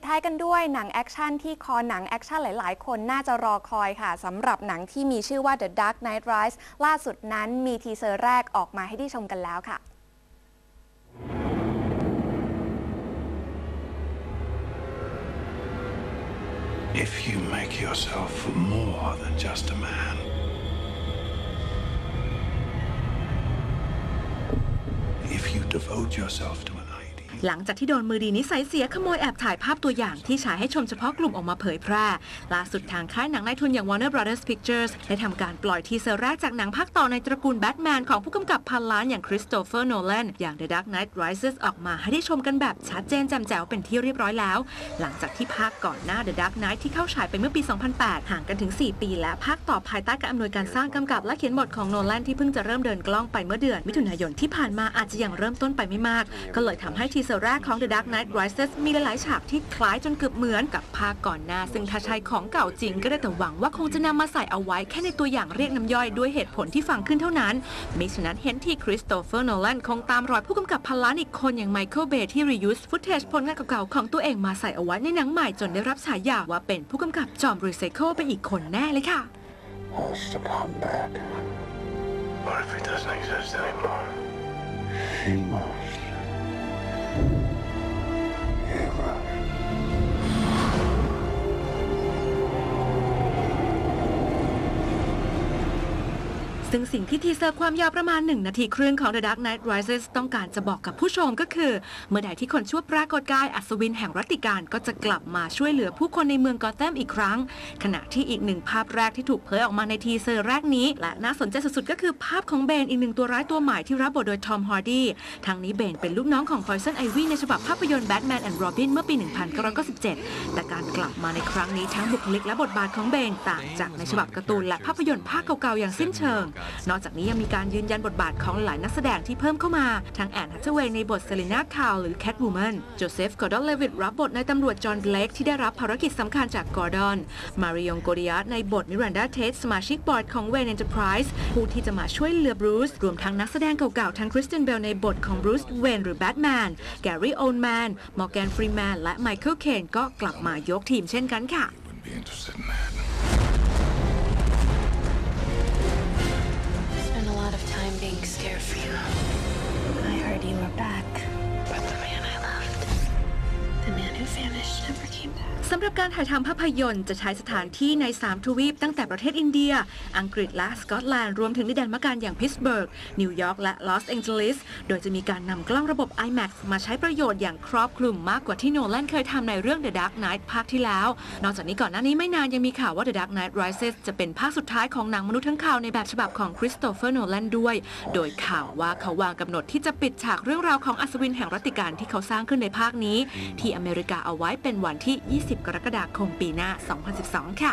ดท้ายกันด้วยหนังแอคชั่นที่คอหนังแอคชั่นหลาย ๆ คนน่าจะรอคอยค่ะสำหรับหนังที่มีชื่อว่า The Dark Knight Rise ล่าสุดนั้นมีทีเซอร์แรกออกมาให้ได้ชมกันแล้วค่ะ If you make yourself more than just a man, if you devote yourself to หลังจากที่โดนมือดีนิสัยเสียขโมยแอบถ่ายภาพตัวอย่างที่ฉายให้ชมเฉพาะกลุ่มออกมาเผยแพร่ ล่าสุดทางค่ายหนังนายทุนอย่าง Warner Brothers Pictures ได้ทำการปล่อยทีเซอร์แรกจากหนังภาคต่อในตระกูลแบทแมนของผู้กำกับพันล้านอย่างคริสโตเฟอร์โนแลนอย่าง The Dark Knight Rises ออกมาให้ได้ชมกันแบบชัดเจนแจ่มแจ๋วเป็นที่เรียบร้อยแล้ว หลังจากที่ภาคก่อนหน้า The Dark Knight ที่เข้าฉายไปเมื่อปี 2008 ห่างกันถึง 4 ปี และภาคต่อภายใต้การอำนวยการสร้างกำกับและเขียนบทของโนแลนที่เพิ่งจะเริ่มเดินกล้องไปเมื่อเดือนมิถุนายนที่ผ่านมาอาจจะยังเริ่มต้นไปไม่มาก ก็เลยทำให้ทีเซอร์แรกของ The Dark Knight Rises มีหลายๆฉากที่คล้ายจนเกือบเหมือนกับภาคก่อนหน้า ซึ่งถ้าใช่ของเก่าจริงก็ได้แต่หวังว่าคงจะนำมาใส่เอาไว้แค่ในตัวอย่างเรียกน้ำย่อยด้วยเหตุผลที่ฟังขึ้นเท่านั้นมิฉะนั้นเห็นที่คริสโตเฟอร์โนแลนคงตามรอยผู้กำกับพันล้านอีกคนอย่างไมเคิลเบย์ที่ reuse footage ผลงานเก่าๆของตัวเองมาใส่เอาไว้ในหนังใหม่จนได้รับฉายาว่าเป็นผู้กำกับจอมรีไซเคิลไปอีกคนแน่เลยค่ะ has to come back. what if he doesn't exist anymore? He must. ซึ่งสิ่งที่ทีเซอร์ความยาวประมาณ 1 นาทีครึ่งของ The Dark Knight Rises ต้องการจะบอกกับผู้ชมก็คือ เมื่อใดที่คนชั่วปรากฏกายอัศวินแห่งรัตติการก็จะกลับมาช่วยเหลือผู้คนในเมืองกอแธมอีกครั้ง ขณะที่อีกหนึ่งภาพแรกที่ถูกเผยออกมาในทีเซอร์แรกนี้ และน่าสนใจสุดๆก็คือภาพของเบนอีกหนึ่งตัวร้ายตัวใหม่ที่รับบทโดยทอมฮาร์ดี้ทั้งนี้เบนเป็นลูกน้องของ Poison Ivy ในฉบับภาพยนตร์ Batman and Robin เมื่อปี 1997 แต่การกลับมาในครั้งนี้ทั้งบุคลิกและบทบาทของเบนต่างจากในฉบับการ์ตูนและภาพยนตร์ภาคเก่าๆอย่างสิ้นเชิงนอกจากนี้ยังมีการยืนยันบทบาทของหลายนักแสดงที่เพิ่มเข้ามา ทั้งแอนฮัตเวย์ในบทเซเลนาคาวหรือแคทวูแมนโจเซฟกอร์ดอนเลวิตรับบทในตำรวจจอห์นเบลกที่ได้รับภารกิจสำคัญจากกอร์ดอน มาริองโกดิอาในบทมิรันดาเทสสมาชิกบอร์ดของเวนเอนเตอร์ไพรส์ผู้ที่จะมาช่วยเหลือบรูซรวมทั้งนักแสดงเก่าๆทั้งคริสเตนเบลในบทของบรูซเวนหรือแบทแมนแกรี่โอนแมนมอร์แกนฟรีแมนและไมเคิลเคนก็กลับมายกทีมเช่นกันค่ะ Wouldn't be interested in that. สำหรับการถ่ายทำภาพยนตร์จะใช้สถานที่ใน 3 ทวีปตั้งแต่ประเทศอินเดีย อังกฤษและสกอตแลนด์ รวมถึงดินแดนมะการอย่างพิตสเบิร์ก นิวยอร์กและลอสแองเจลิส โดยจะมีการนำกล้องระบบ IMAX มาใช้ประโยชน์อย่างครอบคลุมมากกว่าที่โนแลนเคยทำในเรื่อง The Dark Knight ภาคที่แล้ว นอกจากนี้ก่อนหน้านี้ไม่นานยังมีข่าวว่า The Dark Knight Rises จะเป็นภาคสุดท้ายของหนังมนุษย์ทั้งข่าวในแบบฉบับของคริสโตเฟอร์โนแลนด้วย โดยข่าวว่าเขาวางกำหนดที่จะปิดฉากเรื่องราวของอัศวินแห่งรัตติการที่เขาสร้างขึ้นในภาคนี้ ที่อเมริกาเอาไว้เป็นวันที่20 กรกฎาคมปีหน้า 2012 ค่ะ